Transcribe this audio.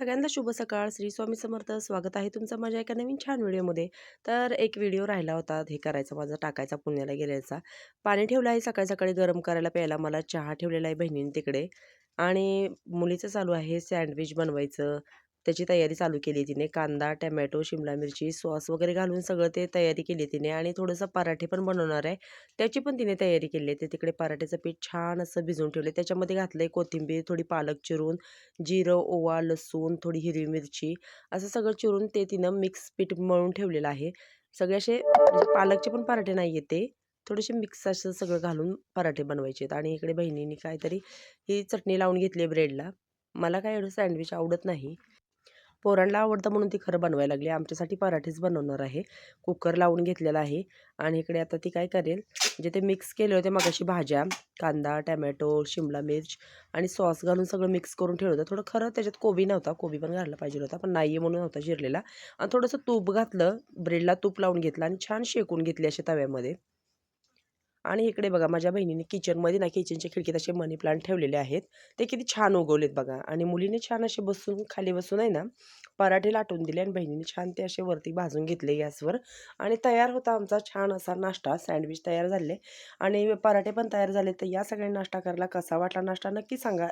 सगळ्यांना शुभ सकाळ. श्री स्वामी समर्थ. स्वागत आहे तुमचं माझ्या एका नवीन छान व्हिडिओमध्ये. तर एक व्हिडिओ राहिला होता हे करायचा माझा टाकायचा पुण्याला गेल्याचा. पाणी ठेवलं आहे सकाळी सकाळी गरम करायला प्यायला. मला चहा ठेवलेला आहे बहिणीने तिकडे. आणि मुलीचं चालू आहे सँडविच बनवायचं. त्याची तयारी चालू केली तिने. कांदा टमॅटो शिमला मिरची सॉस वगैरे घालून सगळं ते तयारी केली तिने आणि थोडंसं पराठे पण बनवणार आहे. त्याची पण तिने तयारी केली आहे. ते तिकडे पराठ्याचं पीठ छान असं भिजवून ठेवले त्याच्यामध्ये घातलं आहे कोथिंबीर थोडी पालक चिरून जिरं ओवा लसूण थोडी हिरवी मिरची असं सगळं चिरून ते तिनं मिक्स पीठ मळून ठेवलेलं आहे. सगळे असे म्हणजे पालकचे पण पराठे नाही आहेत ते. थोडेसे मिक्स असं सगळं घालून पराठे बनवायचे आहेत. आणि इकडे बहिणीने काहीतरी ही चटणी लावून घेतली आहे ब्रेडला. मला काय एवढं सँडविच आवडत नाही. पोरांना आवडतं म्हणून ती खरं बनवायला लागली. आमच्यासाठी पराठेच बनवणार आहे. कुकर लावून घेतलेला आहे. आणि इकडे आता ती काय करेल जे ते मिक्स केले होते मगाशी भाज्या कांदा टॅमॅटो शिमला मिर्च आणि सॉस घालून सगळं मिक्स करून ठेवलं होतं. थोडं खरं त्याच्यात कोबी नव्हता कोबी पण घातला पाहिजे होता पण नाही म्हणून नव्हता जिरलेला. आणि थोडंसं तूप घातलं ब्रेडला तूप लावून घेतलं आणि छान शेकून घेतली अशा तव्यामध्ये. आणि इकडे बघा माझ्या बहिणीने किचनमध्ये ना किचनच्या खिडकीत असे मनी प्लांट ठेवलेले आहेत. ते किती छान उगवलेत बघा. आणि मुलीने छान असे बसून खाली बसून आहे ना पराठे लाटून दिले आणि बहिणीने छान ते असे वरती भाजून घेतले गॅसवर. आणि तयार होता आमचा छान असा नाश्ता सँडविच तयार झाले. आणि पराठे पण तयार झाले. तर या सगळ्या नाश्ता करायला कसा वाटला नाश्ता नक्की सांगा.